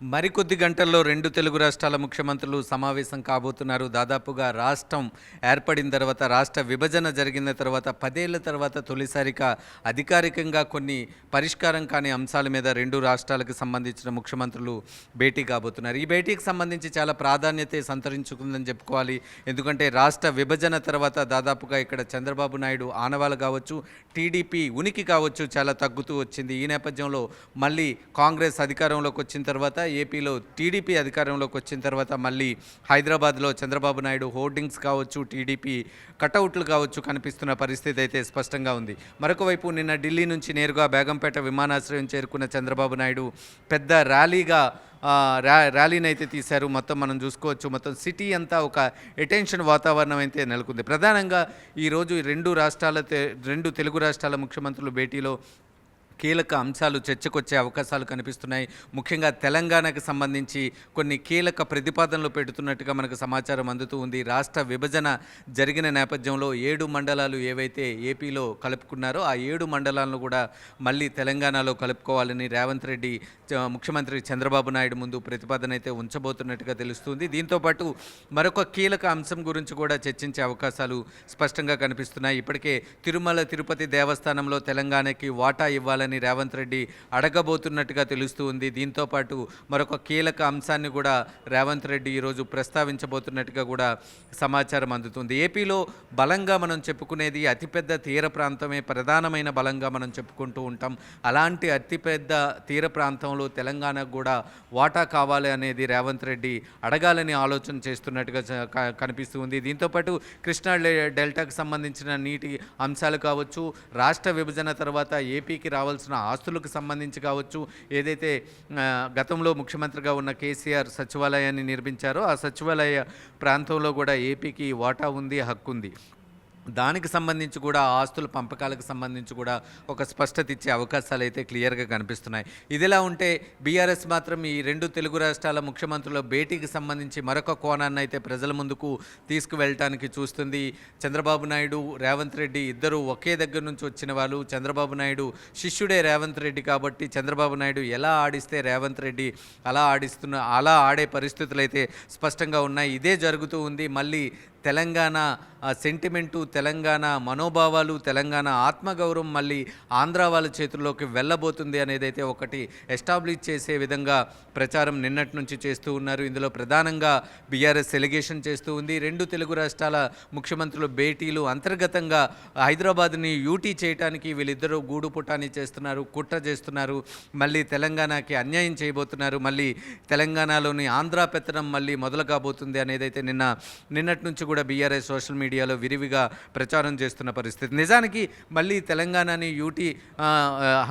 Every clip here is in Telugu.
మరికొద్ది గంటల్లో రెండు తెలుగు రాష్ట్రాల ముఖ్యమంత్రులు సమావేశం కాబోతున్నారు. దాదాపుగా రాష్ట్రం ఏర్పడిన తర్వాత రాష్ట్ర విభజన జరిగిన తర్వాత పదేళ్ళ తర్వాత తొలిసారిగా అధికారికంగా కొన్ని పరిష్కారం కాని అంశాల మీద రెండు రాష్ట్రాలకు సంబంధించిన ముఖ్యమంత్రులు భేటీ కాబోతున్నారు. ఈ భేటీకి సంబంధించి చాలా ప్రాధాన్యత సంతరించుకుందని చెప్పుకోవాలి. ఎందుకంటే రాష్ట్ర విభజన తర్వాత దాదాపుగా ఇక్కడ చంద్రబాబు నాయుడు ఆనవాలు కావచ్చు టీడీపీ ఉనికి కావచ్చు చాలా తగ్గుతూ వచ్చింది. ఈ నేపథ్యంలో మళ్ళీ కాంగ్రెస్ అధికారంలోకి వచ్చిన తర్వాత ఏపీలో టీడీపీ అధికారంలోకి వచ్చిన తర్వాత మళ్ళీ హైదరాబాద్లో చంద్రబాబు నాయుడు హోర్డింగ్స్ కావచ్చు టీడీపీ కటౌట్లు కావచ్చు కనిపిస్తున్న పరిస్థితి అయితే స్పష్టంగా ఉంది. మరొకవైపు నిన్న ఢిల్లీ నుంచి నేరుగా బేగంపేట విమానాశ్రయం చేరుకున్న చంద్రబాబు నాయుడు పెద్ద ర్యాలీగా ర్యా ర్యాలీని అయితే తీశారు. మొత్తం మనం చూసుకోవచ్చు. మొత్తం సిటీ అంతా ఒక అటెన్షన్ వాతావరణం అయితే నెలకొంది. ప్రధానంగా ఈరోజు ఈ రెండు రాష్ట్రాల రెండు తెలుగు రాష్ట్రాల ముఖ్యమంత్రులు భేటీలో కీలక అంశాలు చర్చకొచ్చే అవకాశాలు కనిపిస్తున్నాయి. ముఖ్యంగా తెలంగాణకు సంబంధించి కొన్ని కీలక ప్రతిపాదనలు పెడుతున్నట్టుగా మనకు సమాచారం అందుతూ ఉంది. రాష్ట్ర విభజన జరిగిన నేపథ్యంలో ఏడు మండలాలు ఏవైతే ఏపీలో కలుపుకున్నారో ఆ ఏడు మండలాలను కూడా మళ్ళీ తెలంగాణలో కలుపుకోవాలని రేవంత్ రెడ్డి ముఖ్యమంత్రి చంద్రబాబు నాయుడు ముందు ప్రతిపాదన అయితే ఉంచబోతున్నట్టుగా తెలుస్తుంది. దీంతోపాటు మరొక కీలక అంశం గురించి కూడా చర్చించే అవకాశాలు స్పష్టంగా కనిపిస్తున్నాయి. ఇప్పటికే తిరుమల తిరుపతి దేవస్థానంలో తెలంగాణకి వాటా ఇవ్వాలని రేవంత్ రెడ్డి అడగబోతున్నట్టుగా తెలుస్తూ ఉంది. దీంతోపాటు మరొక కీలక అంశాన్ని కూడా రేవంత్ రెడ్డి ఈరోజు ప్రస్తావించబోతున్నట్టుగా కూడా సమాచారం అందుతుంది. ఏపీలో బలంగా మనం చెప్పుకునేది అతిపెద్ద తీర ప్రాంతమే ప్రధానమైన బలంగా మనం చెప్పుకుంటూ ఉంటాం. అలాంటి అతిపెద్ద తీర ప్రాంతంలో తెలంగాణకు కూడా వాటా కావాలి అనేది రేవంత్ రెడ్డి అడగాలని ఆలోచన చేస్తున్నట్టుగా చ- కనిపిస్తూ ఉంది. దీంతోపాటు కృష్ణా డె- డెల్టాకు సంబంధించిన నీటి అంశాలు కావచ్చు రాష్ట్ర విభజన తర్వాత ఏపీకి రావాల్సిన ఆస్తులకు సంబంధించి కావచ్చు ఏదైతే గతంలో ముఖ్యమంత్రిగా ఉన్న కేసీఆర్ సచివాలయాన్ని నిర్మించారో ఆ సచివాలయ ప్రాంతంలో కూడా ఏపీకి వాటా ఉంది హక్కు ఉంది. దానికి సంబంధించి కూడా ఆస్తుల పంపకాలకు సంబంధించి కూడా ఒక స్పష్టత ఇచ్చే అవకాశాలు అయితే క్లియర్గా కనిపిస్తున్నాయి. ఇదిలా ఉంటే బీఆర్ఎస్ మాత్రం ఈ రెండు తెలుగు రాష్ట్రాల ముఖ్యమంత్రుల భేటీకి సంబంధించి మరొక కోణాన్ని అయితే ప్రజల ముందుకు తీసుకువెళ్ళటానికి చూస్తుంది. చంద్రబాబు నాయుడు రేవంత్ రెడ్డి ఇద్దరు ఒకే దగ్గర నుంచి వచ్చిన వాళ్ళు. చంద్రబాబు నాయుడు శిష్యుడే రేవంత్ రెడ్డి కాబట్టి చంద్రబాబు నాయుడు ఎలా ఆడిస్తే రేవంత్ రెడ్డి అలా ఆడిస్తున్న అలా ఆడే పరిస్థితులు అయితే స్పష్టంగా ఉన్నాయి. ఇదే జరుగుతూ ఉంది. మళ్ళీ తెలంగాణ సెంటిమెంటు తెలంగాణ మనోభావాలు తెలంగాణ ఆత్మగౌరవం మళ్ళీ ఆంధ్ర వాళ్ళ చేతుల్లోకి వెళ్ళబోతుంది అనేదైతే ఒకటి ఎస్టాబ్లిష్ చేసే విధంగా ప్రచారం నిన్నటి నుంచి చేస్తూ ఉన్నారు. ఇందులో ప్రధానంగా బీఆర్ఎస్ ఎలిగేషన్ చేస్తూ ఉంది. రెండు తెలుగు రాష్ట్రాల ముఖ్యమంత్రులు భేటీలు అంతర్గతంగా హైదరాబాద్ని యూటీ చేయడానికి వీళ్ళిద్దరూ గూడు పుటాన్ని చేస్తున్నారు కుట్ర చేస్తున్నారు. మళ్ళీ తెలంగాణకి అన్యాయం చేయబోతున్నారు. మళ్ళీ తెలంగాణలోని ఆంధ్ర పెత్తనం మళ్ళీ మొదలు కాబోతుంది అనేది అయితే నిన్న నిన్నటి నుంచి కూడా బీఆర్ఎస్ సోషల్ మీడియాలో విరివిగా ప్రచారం చేస్తున్న పరిస్థితి. నిజానికి మళ్ళీ తెలంగాణని యూటీ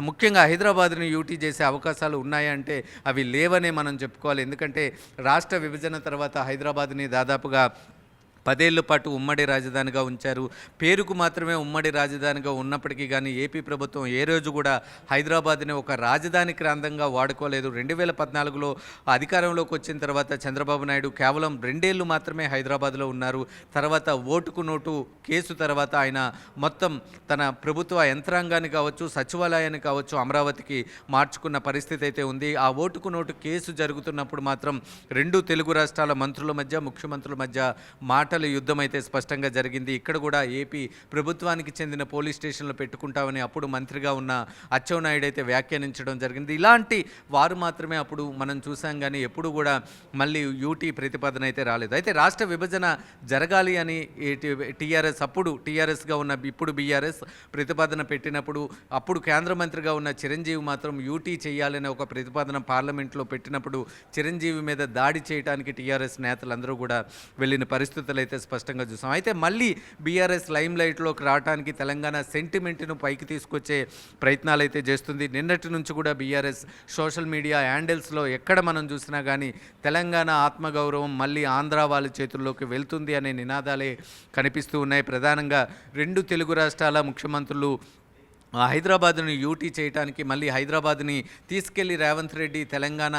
ముఖ్యంగా హైదరాబాద్ని యూటీ చేసే అవకాశాలు ఉన్నాయంటే అవి లేవనే మనం చెప్పుకోవాలి. ఎందుకంటే రాష్ట్ర విభజన తర్వాత హైదరాబాద్ని దాదాపుగా పదేళ్ళ పాటు ఉమ్మడి రాజధానిగా ఉంచారు. పేరుకు మాత్రమే ఉమ్మడి రాజధానిగా ఉన్నప్పటికీ కానీ ఏపీ ప్రభుత్వం ఏ రోజు కూడా హైదరాబాద్ని ఒక రాజధాని ప్రాంతంగా వాడుకోలేదు. రెండు వేల పద్నాలుగులో అధికారంలోకి వచ్చిన తర్వాత చంద్రబాబు నాయుడు కేవలం రెండేళ్ళు మాత్రమే హైదరాబాద్లో ఉన్నారు. తర్వాత ఓటుకు నోటు కేసు తర్వాత ఆయన మొత్తం తన ప్రభుత్వ యంత్రాంగాన్ని కావచ్చు సచివాలయాన్ని కావచ్చు అమరావతికి మార్చుకున్న పరిస్థితి అయితే ఉంది. ఆ ఓటుకు నోటు కేసు జరుగుతున్నప్పుడు మాత్రం రెండు తెలుగు రాష్ట్రాల మంత్రుల మధ్య ముఖ్యమంత్రుల మధ్య మాట మాటల యుద్ధం అయితే స్పష్టంగా జరిగింది. ఇక్కడ కూడా ఏపీ ప్రభుత్వానికి చెందిన పోలీస్ స్టేషన్లో పెట్టుకుంటామని అప్పుడు మంత్రిగా ఉన్న అచ్చెన్నాయుడు అయితే వ్యాఖ్యానించడం జరిగింది. ఇలాంటి వారు మాత్రమే అప్పుడు మనం చూసాం కానీ ఎప్పుడు కూడా మళ్ళీ యూటీ ప్రతిపాదన అయితే రాలేదు. అయితే రాష్ట్ర విభజన జరగాలి అని టీఆర్ఎస్ అప్పుడు టీఆర్ఎస్గా ఉన్న ఇప్పుడు బీఆర్ఎస్ ప్రతిపాదన పెట్టినప్పుడు అప్పుడు కేంద్ర మంత్రిగా ఉన్న చిరంజీవి మాత్రం యూటీ చేయాలనే ఒక ప్రతిపాదన పార్లమెంట్లో పెట్టినప్పుడు చిరంజీవి మీద దాడి చేయడానికి టీఆర్ఎస్ నేతలందరూ కూడా వెళ్ళిన పరిస్థితులు అయితే స్పష్టంగా చూసాం. అయితే మళ్ళీ బీఆర్ఎస్ లైమ్ లైట్లోకి రావడానికి తెలంగాణ సెంటిమెంట్ను పైకి తీసుకొచ్చే ప్రయత్నాలు అయితే చేస్తుంది. నిన్నటి నుంచి కూడా బీఆర్ఎస్ సోషల్ మీడియా హ్యాండిల్స్లో ఎక్కడ మనం చూసినా కానీ తెలంగాణ ఆత్మగౌరవం మళ్ళీ ఆంధ్ర వాళ్ళ చేతుల్లోకి వెళ్తుంది అనే నినాదాలే కనిపిస్తూ ఉన్నాయి. ప్రధానంగా రెండు తెలుగు రాష్ట్రాల ముఖ్యమంత్రులు హైదరాబాద్ని యూటీ చేయడానికి మళ్ళీ హైదరాబాద్ని తీసుకెళ్ళి రేవంత్ రెడ్డి తెలంగాణ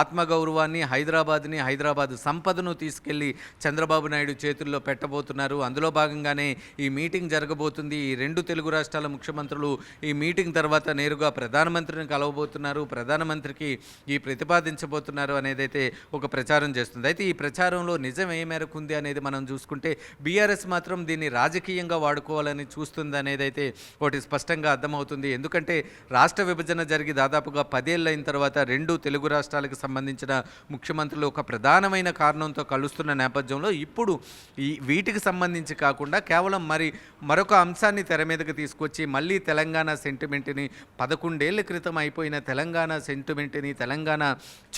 ఆత్మగౌరవాన్ని హైదరాబాద్ని హైదరాబాద్ సంపదను తీసుకెళ్ళి చంద్రబాబు నాయుడు చేతుల్లో పెట్టబోతున్నారు. అందులో భాగంగానే ఈ మీటింగ్ జరగబోతుంది. ఈ రెండు తెలుగు రాష్ట్రాల ముఖ్యమంత్రులు ఈ మీటింగ్ తర్వాత నేరుగా ప్రధానమంత్రిని కలవబోతున్నారు. ప్రధానమంత్రికి ఈ ప్రతిపాదించబోతున్నారు అనేదైతే ఒక ప్రచారం చేస్తుంది. అయితే ఈ ప్రచారంలో నిజం ఏ మేరకు ఉంది అనేది మనం చూసుకుంటే బీఆర్ఎస్ మాత్రం దీన్ని రాజకీయంగా వాడుకోవాలని చూస్తుంది అనేదైతే ఒకటి స్పష్టం స్పష్టంగా అర్థమవుతుంది. ఎందుకంటే రాష్ట్ర విభజన జరిగి దాదాపుగా పదేళ్ళైన తర్వాత రెండు తెలుగు రాష్ట్రాలకు సంబంధించిన ముఖ్యమంత్రులు ఒక ప్రధానమైన కారణంతో కలుస్తున్న నేపథ్యంలో ఇప్పుడు ఈ వీటికి సంబంధించి కాకుండా కేవలం మరి మరొక అంశాన్ని తెర మీదకి తీసుకొచ్చి మళ్ళీ తెలంగాణ సెంటిమెంట్ని పదకొండేళ్ళ క్రితం అయిపోయిన తెలంగాణ సెంటిమెంట్ని తెలంగాణ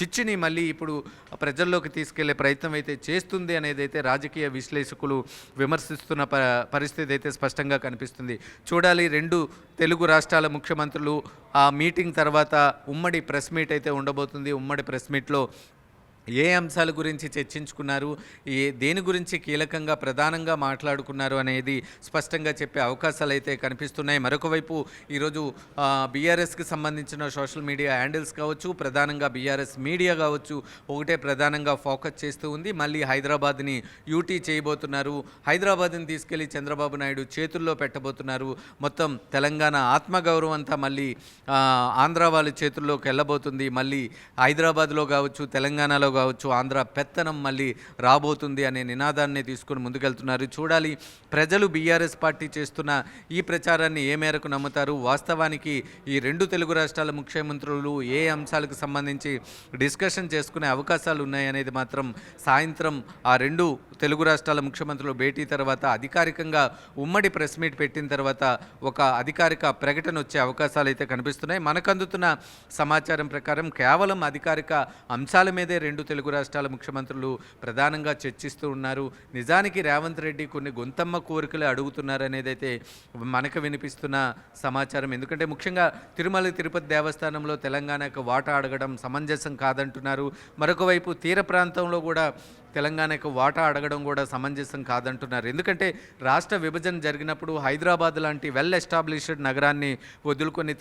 చిచ్చుని మళ్ళీ ఇప్పుడు ప్రజల్లోకి తీసుకెళ్ళే ప్రయత్నం అయితే చేస్తుంది అనేది అయితే రాజకీయ విశ్లేషకులు విమర్శిస్తున్న ప పరిస్థితి అయితే స్పష్టంగా కనిపిస్తుంది. చూడాలి రెండు తెలుగు రాష్ట్రాల ముఖ్యమంత్రులు ఆ మీటింగ్ తర్వాత ఉమ్మడి ప్రెస్ మీట్ అయితే ఉండబోతుంది. ఉమ్మడి ప్రెస్ మీట్లో ఏ అంశాల గురించి చర్చించుకున్నారు? ఏ దేని గురించి కీలకంగా ప్రధానంగా మాట్లాడుకున్నారు అనేది స్పష్టంగా చెప్పే అవకాశాలు అయితే కనిపిస్తున్నాయి. మరొక వైపు ఈరోజు బీఆర్ఎస్కి సంబంధించిన సోషల్ మీడియా హ్యాండిల్స్ కావచ్చు ప్రధానంగా బీఆర్ఎస్ మీడియా కావచ్చు ఒకటే ప్రధానంగా ఫోకస్ చేస్తూ ఉంది. మళ్ళీ హైదరాబాద్ని యూటీ చేయబోతున్నారు. హైదరాబాద్ని తీసుకెళ్ళి చంద్రబాబు నాయుడు చేతుల్లో పెట్టబోతున్నారు. మొత్తం తెలంగాణ ఆత్మగౌరవం అంతా మళ్ళీ ఆంధ్ర వాళ్ళ చేతుల్లోకి వెళ్ళబోతుంది. మళ్ళీ హైదరాబాద్లో కావచ్చు తెలంగాణలో కావచ్చు ఆంధ్ర పెత్తనం మళ్ళీ రాబోతుంది అనే నినాదాన్ని తీసుకుని ముందుకెళ్తున్నారు. చూడాలి ప్రజలు బీఆర్ఎస్ పార్టీ చేస్తున్న ఈ ప్రచారాన్ని ఏ మేరకు నమ్ముతారు? వాస్తవానికి ఈ రెండు తెలుగు రాష్ట్రాల ముఖ్యమంత్రులు ఏ అంశాలకు సంబంధించి డిస్కషన్ చేసుకునే అవకాశాలు ఉన్నాయనేది మాత్రం సాయంత్రం ఆ రెండు తెలుగు రాష్ట్రాల ముఖ్యమంత్రులు భేటీ తర్వాత అధికారికంగా ఉమ్మడి ప్రెస్ మీట్ పెట్టిన తర్వాత ఒక అధికారిక ప్రకటన వచ్చే అవకాశాలు అయితే కనిపిస్తున్నాయి. మనకు అందుతున్న సమాచారం ప్రకారం కేవలం అధికారిక అంశాల మీదే రెండు తెలుగు రాష్ట్రాల ముఖ్యమంత్రులు ప్రధానంగా చర్చిస్తూ ఉన్నారు. నిజానికి రేవంత్ రెడ్డి కొన్ని గొంతమ్మ కోరికలు అడుగుతున్నారు అనేది అయితే మనకు వినిపిస్తున్న సమాచారం. ఎందుకంటే ముఖ్యంగా తిరుమల తిరుపతి దేవస్థానంలో తెలంగాణకు వాటా అడగడం సమంజసం కాదంటున్నారు. మరొక వైపు తీర ప్రాంతంలో కూడా తెలంగాణకు వాటా అడగడం కూడా సమంజసం కాదంటున్నారు. ఎందుకంటే రాష్ట్ర విభజన జరిగినప్పుడు హైదరాబాద్ లాంటి వెల్ ఎస్టాబ్లిష్డ్ నగరాన్ని వదులుకొని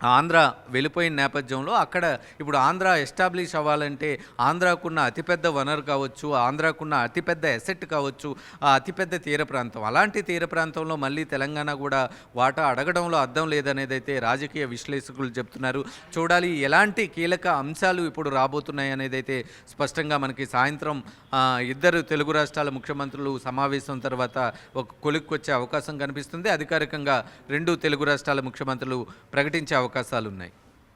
ఆంధ్ర వెళ్ళిపోయిన నేపథ్యంలో అక్కడ ఇప్పుడు ఆంధ్ర ఎస్టాబ్లిష్ అవ్వాలంటే ఆంధ్రాకున్న అతిపెద్ద వనరు కావచ్చు ఆంధ్రాకున్న అతిపెద్ద ఎసెట్ కావచ్చు ఆ అతిపెద్ద తీర ప్రాంతం. అలాంటి తీర ప్రాంతంలో మళ్ళీ తెలంగాణ కూడా వాటా అడగడంలో అర్థం లేదనేది అయితే రాజకీయ విశ్లేషకులు చెప్తున్నారు. చూడాలి ఎలాంటి కీలక అంశాలు ఇప్పుడు రాబోతున్నాయి అనేది అయితే స్పష్టంగా మనకి సాయంత్రం ఇద్దరు తెలుగు రాష్ట్రాల ముఖ్యమంత్రులు సమావేశం తర్వాత ఒక కొలిక్కొచ్చే అవకాశం కనిపిస్తుంది. అధికారికంగా రెండు తెలుగు రాష్ట్రాల ముఖ్యమంత్రులు ప్రకటించే అవకాశాలు ఉన్నాయి